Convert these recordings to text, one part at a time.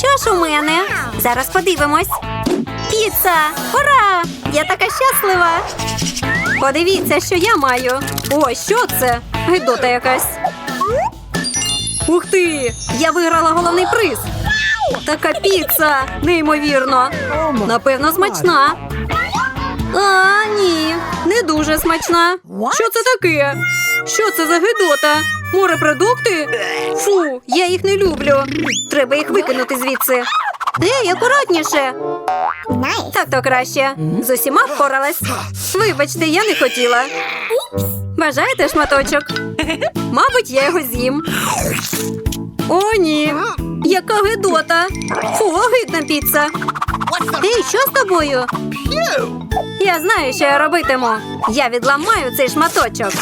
Що ж у мене? Зараз подивимось. Піца! Ура! Я така щаслива! Подивіться, що я маю. О, що це? Гидота якась. Ух ти! Я виграла головний приз. Така піца! Неймовірно. Напевно, смачна. А, ні, не дуже смачна. Що це таке? Що це за гидота? Морепродукти? Фу, я їх не люблю. Треба їх викинути звідси. Ей, акуратніше. Так то краще. З усіма впоралась. Вибачте, я не хотіла. Бажаєте шматочок? Мабуть, я його з'їм. О, ні. Яка гидота. Фу, огидна піца. Ей, що з тобою? Я знаю, що я робитиму. Я відламаю цей шматочок.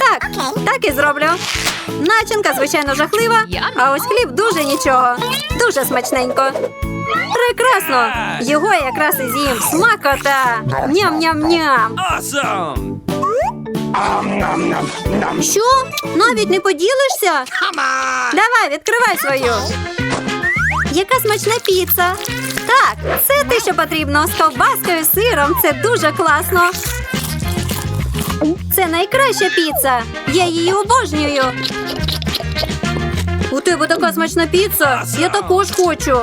Так, так і зроблю. Начинка, звичайно, жахлива, а ось хліб дуже нічого. Дуже смачненько. Прекрасно! Його я якраз і з'їм. Смакота! Ням-ням-ням! Awesome! Що? Навіть не поділишся? Давай, відкривай свою. Яка смачна піца. Так, це те, що потрібно. З ковбаскою, сиром. Це дуже класно. Це найкраща піца. Я її обожнюю. У тебе така смачна піца. Я також хочу.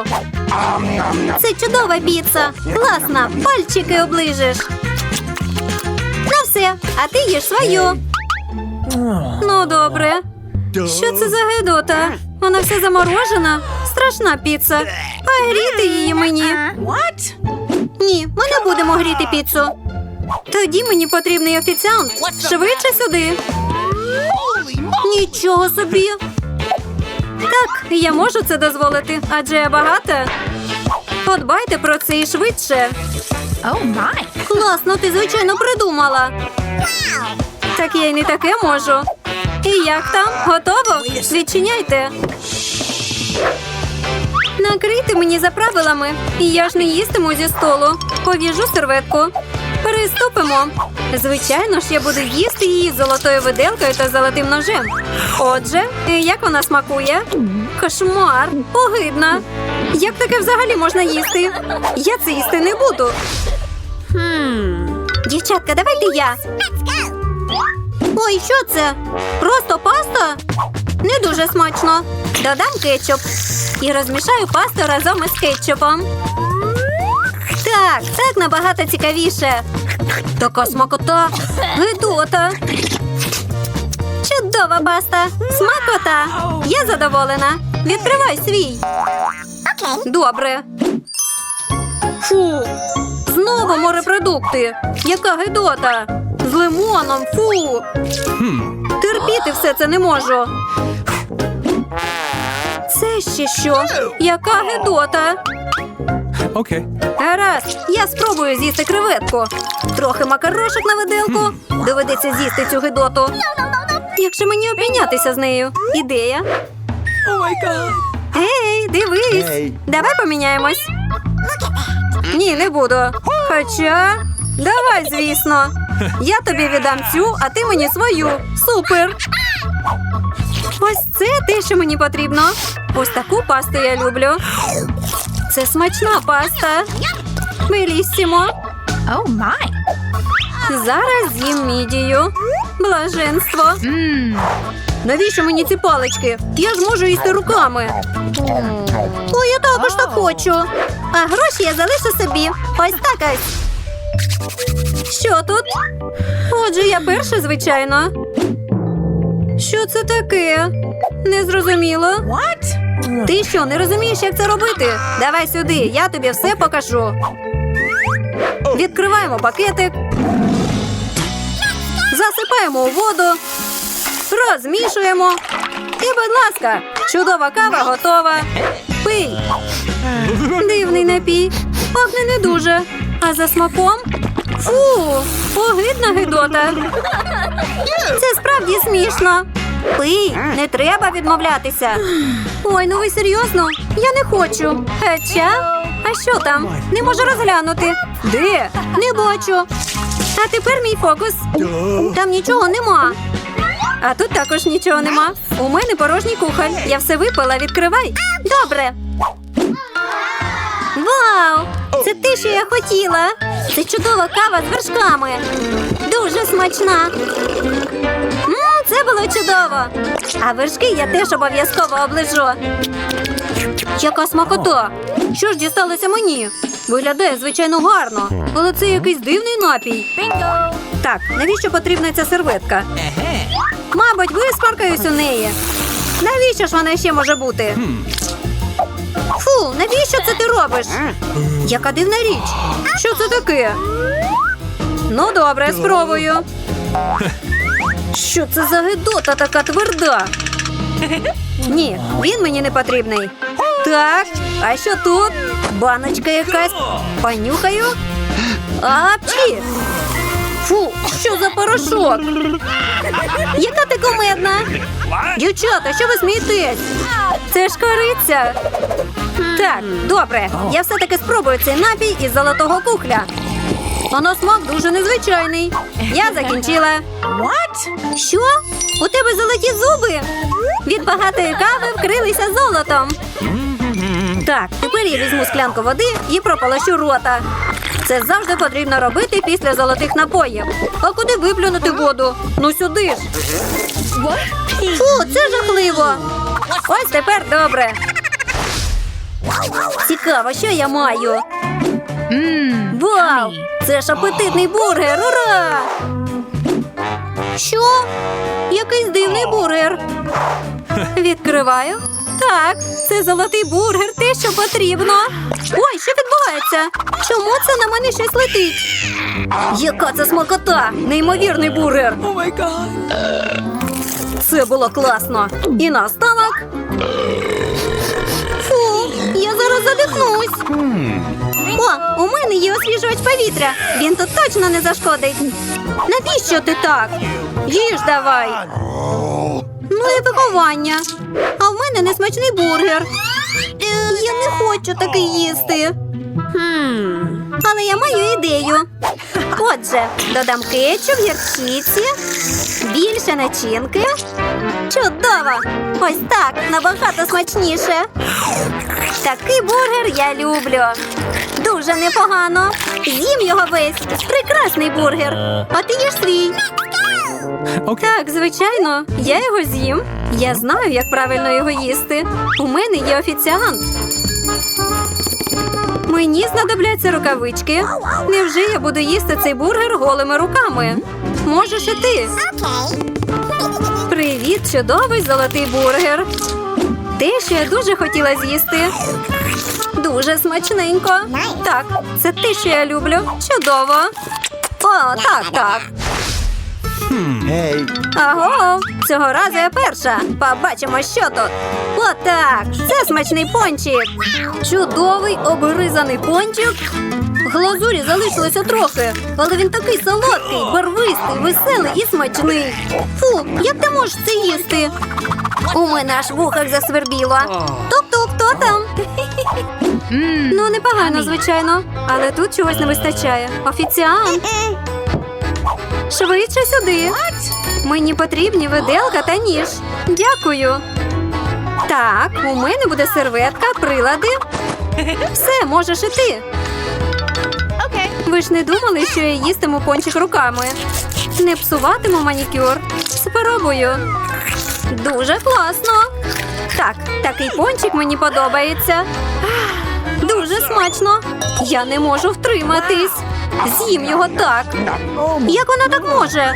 Це чудова піца. Класна. Пальчики оближеш. Ну все, а ти їж свою. Ну, добре. Що це за гидота? Вона вся заморожена. Страшна піца. А гріти її мені. Ні, ми не будемо гріти піцу. Тоді мені потрібний офіціант. Швидше сюди. Нічого собі. Так, я можу це дозволити, адже я багата. Подбайте про це і швидше. Oh my. Класно, ти звичайно придумала. Так я й не таке можу. І як там? Готово? Відчиняйте. Накрийте мені за правилами. І я ж не їстиму зі столу. Пов'яжу серветку. Приступимо. Звичайно ж, я буду їсти її золотою виделкою та золотим ножем. Отже, як вона смакує? Кошмар, огидна. Як таке взагалі можна їсти? Я це їсти не буду. Дівчатка, давайте я. Ой, що це? Просто паста? Не дуже смачно. Додам кетчуп і розмішаю пасту разом із кетчупом. Так, так набагато цікавіше. Така смакота, гидота. Чудова паста. Смакота. Я задоволена. Відкривай свій. Добре. Фу. Знову морепродукти. Яка гидота. З лимоном. Фу. Терпіти все це не можу. Це ще що? Яка гидота. Okay. Гаразд, я спробую з'їсти креветку. Трохи макарошок на виделку. Доведеться з'їсти цю гидоту. Якщо мені обмінятися з нею. Ідея. Oh! Ей, дивись. Давай поміняємось. Ні, не буду. Хоча. Давай, звісно. Я тобі віддам цю, а ти мені свою. Супер. Ось це те, що мені потрібно. Ось таку пасту я люблю. Це смачна паста. Беліссімо. Oh my. Зараз з'їм мідію. Блаженство. Mmm. Навіщо мені ці палички? Я ж можу їсти руками. О, я також так хочу. А гроші я залишу собі. Ось так ось. Що тут? Отже, я перша, звичайно. Що це таке? Незрозуміло. What? Ти що, не розумієш, як це робити? Давай сюди, я тобі все покажу. Відкриваємо пакетик. Засипаємо у воду. Розмішуємо. І, будь ласка, чудова кава готова. Пий. Дивний напій. Пахне не дуже. А за смаком? Фу, огидна гидота. Це справді смішно. Пий, не треба відмовлятися. Ой, ну ви серйозно? Я не хочу. Хоча, а що там? Не можу розглянути. Де? Не бачу. А тепер мій фокус. Там нічого нема. А тут також нічого нема. У мене порожній кухоль. Я все випила, відкривай. Добре. Вау! Це те, що я хотіла. Це чудова кава з вершками. Дуже смачна. Було чудово. А вершки я теж обов'язково оближу. Яка смакота! Що ж дісталося мені? Виглядає звичайно гарно, але це якийсь дивний напій. Bingo. Так, навіщо потрібна ця серветка? Мабуть, виспаркаюсь у неї. Навіщо ж вона ще може бути? Фу, навіщо це ти робиш? Яка дивна річ. Що це таке? Ну, добре, спробую. Що це за гидота така тверда? Ні, він мені не потрібний. Так, а що тут? Баночка якась. Понюхаю. Апчі! Фу, що за порошок? Яка ти кумедна? Дівчата, що ви смієтесь? Це ж кориця. Так, добре. Я все-таки спробую цей напій із золотого кухля. А смак дуже незвичайний. Я закінчила. What? Що? У тебе золоті зуби? Від багатої кави вкрилися золотом. Так, тепер я візьму склянку води і прополощу рота. Це завжди потрібно робити після золотих напоїв. А куди виплюнути воду? Ну сюди ж. Фу, це жахливо. Ось тепер добре. Цікаво, що я маю. Вау! Це ж апетитний бургер! Ура! Що? Якийсь дивний бургер. Відкриваю. Так, це золотий бургер, те, що потрібно. Ой, що відбувається? Чому це на мене щось летить? Яка це смакота! Неймовірний бургер! Oh. Це було класно. І наостанок. Фу, я зараз задихнусь. У мене є освіжувач повітря. Він тут точно не зашкодить. Навіщо ти так? Їж давай. Ну і виховання. А в мене несмачний бургер. Я не хочу такий їсти. Але я маю ідею. Отже, додам кетчуп, гірчиці, більше начинки. Чудово! Ось так, набагато смачніше. Такий бургер я люблю. Дуже непогано. З'їм його весь. Прекрасний бургер. А ти їж свій. Okay. Так, звичайно, я його з'їм. Я знаю, як правильно його їсти. У мене є офіціант. Мені знадобляться рукавички. Невже я буду їсти цей бургер голими руками? Можеш і ти. Привіт, чудовий золотий бургер. Те, що я дуже хотіла з'їсти. Дуже смачненько. Так, це те, що я люблю. Чудово. О, так, так. Аго, цього разу я перша. Побачимо, що тут. Отак. Це смачний пончик. Чудовий обгризаний пончик. Глазурі залишилося трохи, але він такий солодкий, барвистий, веселий і смачний. Фу, як ти можеш це їсти? У мене аж в ухах засвербіло. Тук-тук, хто там? Ну, непогано, звичайно, але тут чогось не вистачає. Офіціант. Швидше сюди. Мені потрібні виделка та ніж. Дякую. Так, у мене буде серветка, прилади. Все, можеш іти. Ви ж не думали, що я їстиму пончик руками. Не псуватиму манікюр. Спробую. Дуже класно. Так, такий пончик мені подобається. Дуже смачно. Я не можу втриматись. З'їм його так. Як вона так може?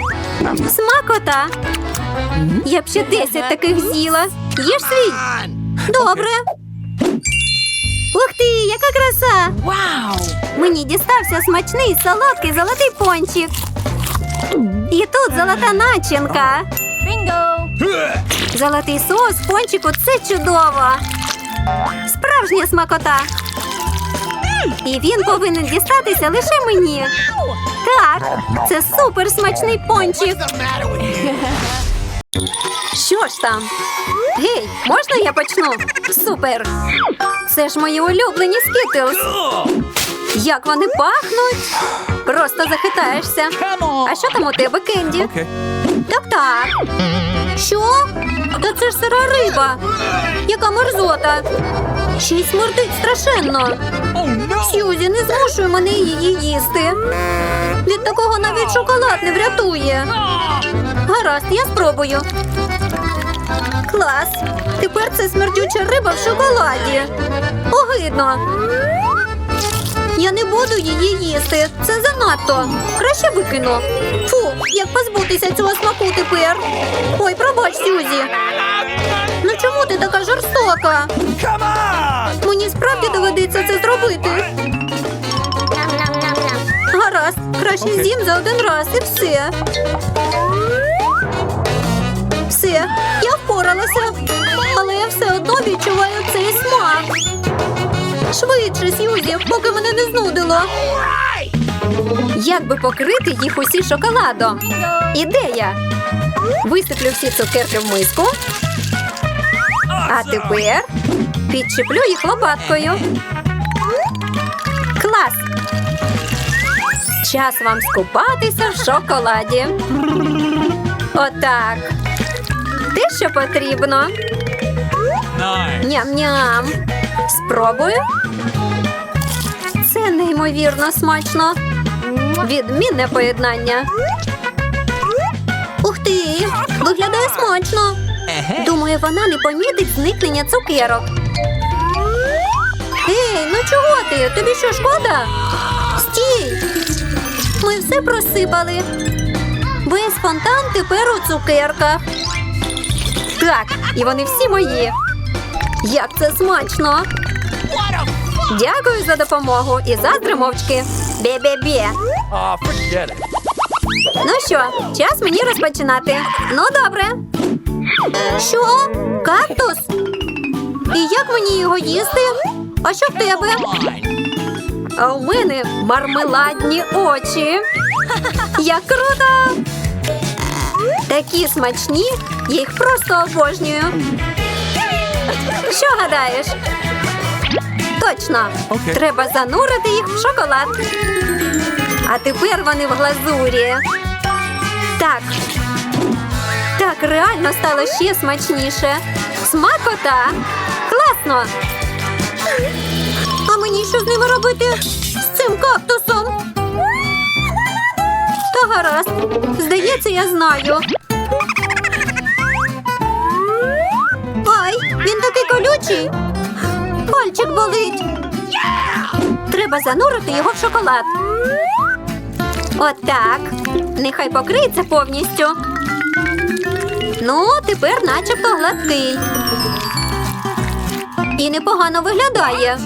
Смакота. Я б ще 10 таких з'їла. Їж свій. Добре. Ух ти, яка краса! Wow. Мені дістався смачний солодкий золотий пончик. І тут золота начинка. Bingo. Золотий соус пончику це чудово. Справжня смакота. І він повинен дістатися лише мені. Так, це супер смачний пончик. Що ж там? Гей, можна я почну? Супер! Це ж мої улюблені скітлз. Як вони пахнуть? Просто захитаєшся. А що там у тебе, Кенді? Okay. Що? Та це ж сира риба. Яка мерзота. Ще й смердить страшенно. Oh! Сьюзі, не змушуй мене її їсти. Від такого навіть шоколад не врятує. Гаразд, я спробую. Клас. Тепер це смердюча риба в шоколаді. Огидно. Я не буду її їсти. Це занадто. Краще викину. Фу, як позбутися цього смаку тепер. Ой, пробач, Сюзі. Ну чому ти така жорстока? Мені справді доведеться це зробити. Гаразд, краще Окей. з'їм за один раз і все. Все, я впоралася, але я все одно відчуваю цей смак. Швидше, Сьюзі, поки мене не знудило. Як би покрити їх усі шоколадом? Ідея! Висиплю всі цукерки в миску. А тепер підчеплю їх лопаткою. Клас! Час вам скупатися в шоколаді. Отак. Те, що потрібно. Nice. Ням-ням. Спробую. Це неймовірно смачно. Відмінне поєднання. Ух ти! Виглядає смачно. Думаю, вона не помітить зникнення цукерок. Ей, ну чого ти? Тобі що шкода? Стій! Ми все просипали. Весь фонтан тепер у цукерках. Так, і вони всі мої. Як це смачно! Дякую за допомогу і заздри мовчки. Бе-бе-бе. Ну що, час мені розпочинати. Ну, добре. Що? Кактус? І як мені його їсти? А що в тебе? А у мене мармеладні очі. Як круто! Такі смачні, я їх просто обожнюю. Що гадаєш? Точно, Окей. треба занурити їх в шоколад. А тепер вони в глазурі. Так. Так, реально стало ще смачніше. Смакота! Класно! А мені що з ними робити? З цим кактусом? Та гаразд. Здається, я знаю. Колючий. Пальчик болить. Треба занурити його в шоколад. Отак. Нехай покриється повністю. Ну, тепер начебто гладкий. І непогано виглядає.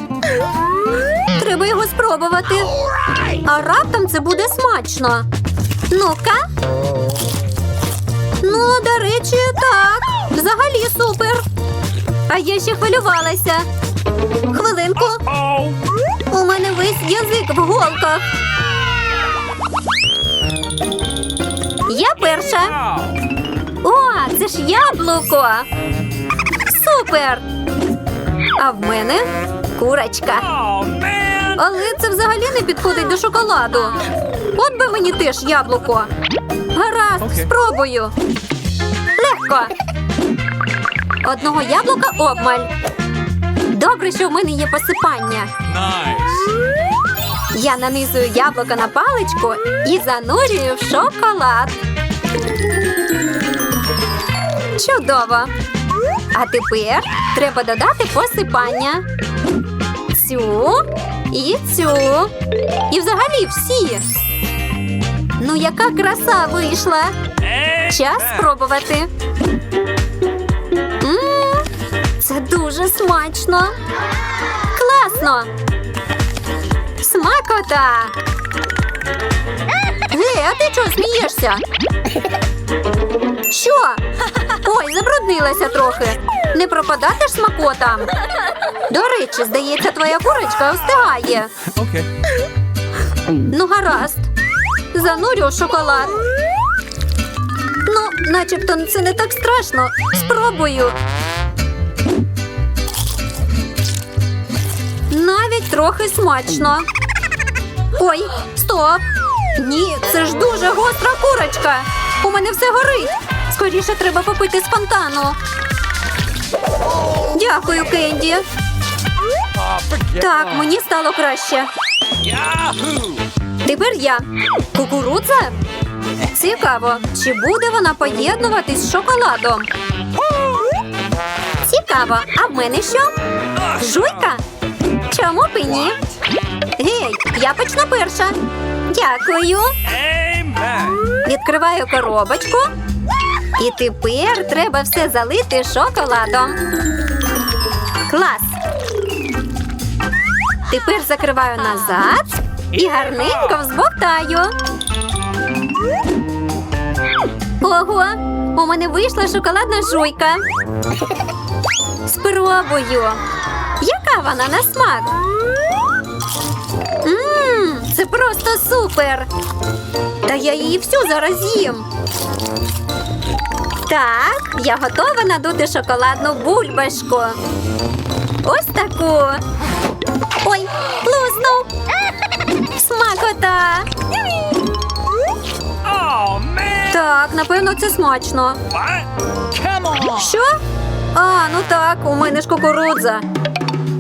Треба його спробувати. А раптом це буде смачно. Ну-ка. Ну, до речі, так. Взагалі супер. А я ще хвилювалася. Хвилинку. У мене весь язик в голках. Я перша. О, це ж яблуко. Супер! А в мене курочка. Але це взагалі не підходить до шоколаду. От би мені теж яблуко. Гаразд, спробую. Легко. Одного яблука обмаль. Добре, що в мене є посипання. Nice. Я нанизую яблуко на паличку і занурюю в шоколад. Чудово! А тепер треба додати посипання. Цю і цю. І взагалі всі. Ну, яка краса вийшла! Час спробувати. Дуже смачно. Класно! Смакота! Гей, а ти чого смієшся? Що? Ой, забруднилася трохи. Не пропадати ж смакотам. До речі, здається, твоя курочка остигає. Okay. Ну, гаразд. Занурю шоколад. Ну, начебто це не так страшно. Спробую. Трохи смачно. Ой, стоп! Ні, це ж дуже гостра курочка. У мене все горить. Скоріше треба попити з фонтану. Дякую, Кенді. Так, мені стало краще. Тепер я. Кукурудза? Цікаво, чи буде вона поєднуватись з шоколадом? Цікаво, а в мене що? Жуйка? Чому б і ні? Гей, я почну перша. Дякую. Відкриваю коробочку. І тепер треба все залити шоколадом. Клас. Тепер закриваю назад і гарненько взбовтаю. Ого, у мене вийшла шоколадна жуйка. Спробую. Яка вона на смак? Мм, це просто супер. Та я її всю зараз з'їм. Так, я готова надути шоколадну бульбашку. Ось таку. Ой, луснув. Смакота. Oh. Так, напевно, це смачно. Що? А, ну так, у мене ж кукурудза.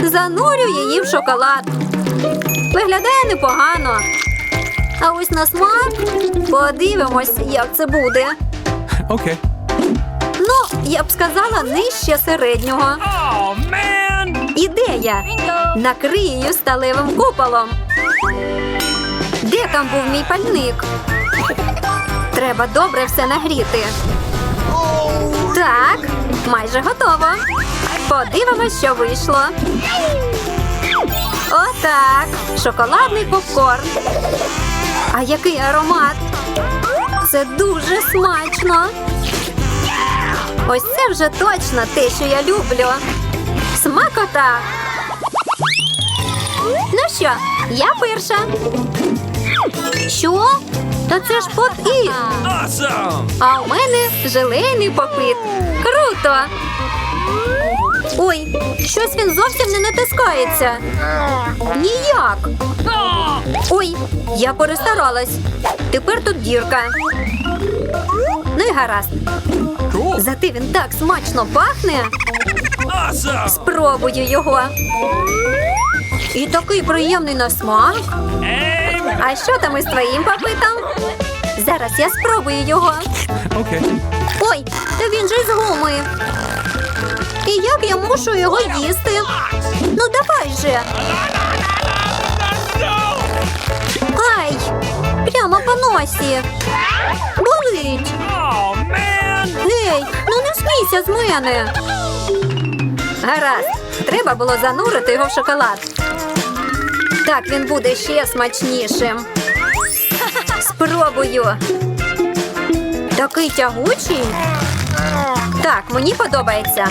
Занурю її в шоколад. Виглядає непогано. А ось на смак подивимось, як це буде. Okay. Ну, я б сказала, нижче середнього. Oh, man. Ідея! Накрию її сталевим куполом. Де там був мій пальник? Треба добре все нагріти. Так, майже готово. Подивимось, що вийшло. Отак. Шоколадний попкорн. А який аромат? Це дуже смачно. Ось це вже точно те, що я люблю. Смакота. Ну що, я перша. Що? Та це ж попіт. Awesome. А у мене желейний попит. Круто. Ой, щось він зовсім не натискається. Ніяк. Ой, я перестаралась. Тепер тут дірка. Ну і гаразд. Зате він так смачно пахне. Спробую його. І такий приємний на смак. А що там із твоїм попитом? Зараз я спробую його. Ой, та він же з гуми. І як я мушу його їсти? Ну давай же. Ай! Прямо по носі. Болить. Гей, ну не смійся з мене. Гаразд, треба було занурити його в шоколад. Так він буде ще смачнішим. Спробую. Такий тягучий. Так, мені подобається.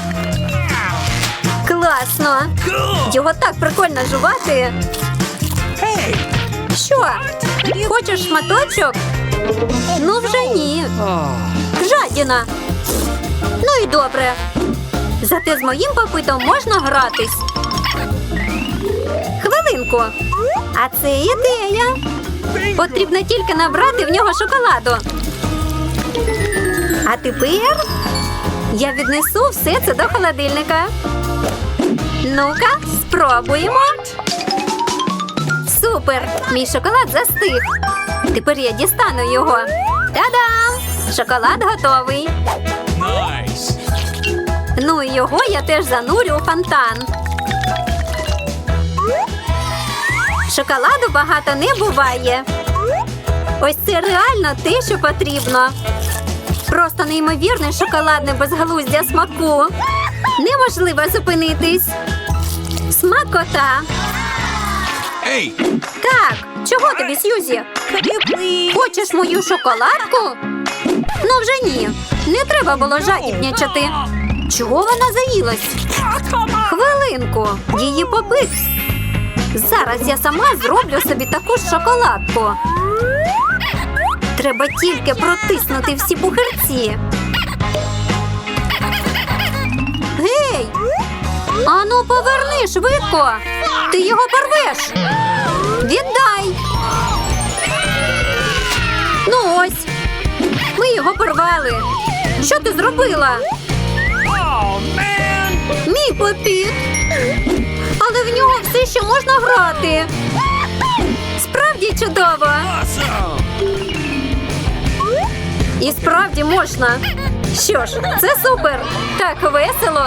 Класно. Його так прикольно жувати. Що? Хочеш шматочок? Ну вже ні. Жадіна. Ну і добре. Зате з моїм попитом можна гратись. Хвилинку. А це ідея. Потрібно тільки набрати в нього шоколаду. А тепер я віднесу все це до холодильника. Ну-ка, спробуємо. Супер! Мій шоколад застиг. Тепер я дістану його. Та-дам! Шоколад готовий. Nice. Ну і його я теж занурю у фонтан. Шоколаду багато не буває. Ось це реально те, що потрібно. Просто неймовірне шоколадне безглуздя смаку. Неможливо зупинитись. Смакота. Hey. Так, чого тобі, Сьюзі? Хочеш мою шоколадку? Ну вже ні. Не треба було жадібнячати. Чого вона заїлась? Хвилинку, її попит. Зараз я сама зроблю собі таку ж шоколадку. Треба тільки протиснути всі пухирці. Ану, поверни швидко! Ти його порвеш! Віддай! Ну ось. Ми його порвали. Що ти зробила? Мій попіт. Але в нього все ще можна грати. Справді чудово. І справді можна. Що ж, це супер. Так весело.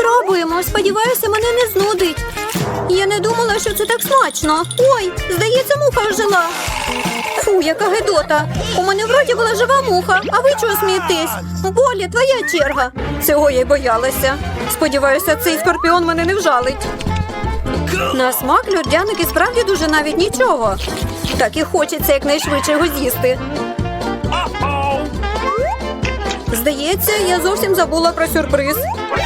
Спробуємо. Сподіваюся, мене не знудить. Я не думала, що це так смачно. Ой, здається, муха ожила. Фу, яка гидота. У мене в роті була жива муха, а ви чого смієтесь? Болі, твоя черга. Цього я й боялася. Сподіваюся, цей скорпіон мене не вжалить. На смак льодяник і справді дуже навіть нічого. Так і хочеться якнайшвидше його з'їсти. Здається, я зовсім забула про сюрприз,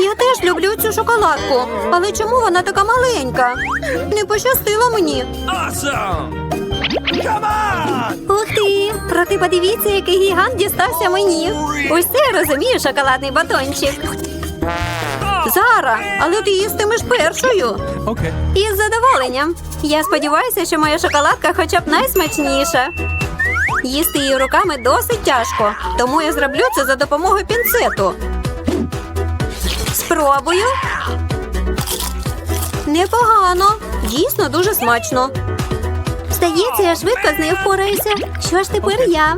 Я теж люблю цю шоколадку. Але чому вона така маленька? Не пощастило мені. Ух ти! Проте подивіться, який гігант дістався мені. Ось це я розумію шоколадний батончик. Oh, Зара, але ти їстимеш першою. Okay. Із задоволенням. Я сподіваюся, що моя шоколадка хоча б найсмачніша. Їсти її руками досить тяжко, тому я зроблю це за допомогою пінцету. Спробую. Непогано. Дійсно дуже смачно. Здається, я швидко з нею впораюся. Що ж тепер я?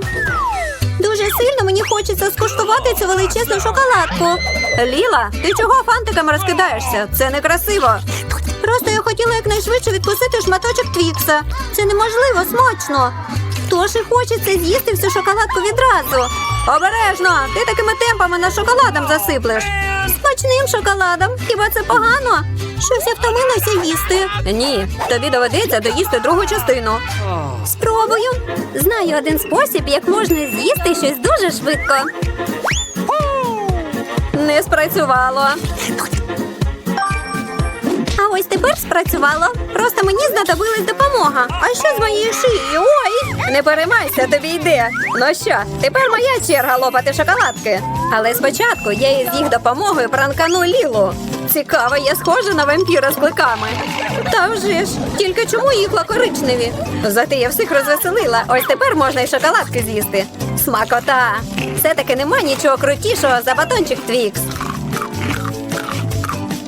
Дуже сильно мені хочеться скуштувати цю величезну шоколадку. Ліла, ти чого фантиками розкидаєшся? Це некрасиво. Просто я хотіла якнайшвидше відкусити шматочок твікса. Це неможливо смачно. Тож і хочеться з'їсти всю шоколадку відразу. Обережно, ти такими темпами на шоколадом засиплеш. Смачним шоколадом. Хіба це погано? Щось я втомилася їсти. Ні, тобі доведеться доїсти другу частину. Спробую. Знаю один спосіб, як можна з'їсти щось дуже швидко. Не спрацювало. Ось тепер спрацювало. Просто мені знадобилась допомога. А що з моєю шиєю? Ой! Не переймайся, тобі йде. Ну що, тепер моя черга лопати шоколадки. Але спочатку я із їх допомогою пранкану Лілу. Цікаво, я схожа на вампіра з кликами. Та вже ж, тільки чому їхла коричневі? Зате я всіх розвеселила. Ось тепер можна й шоколадки з'їсти. Смакота! Все-таки нема нічого крутішого за батончик Твікс.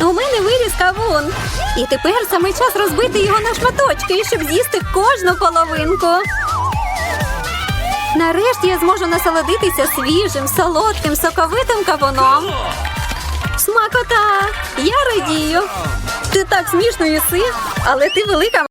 У мене виріс кавун. І тепер саме час розбити його на шматочки, щоб з'їсти кожну половинку. Нарешті я зможу насолодитися свіжим, солодким, соковитим кавуном. Смакота! Я радію. Ти так смішно їси, але ти велика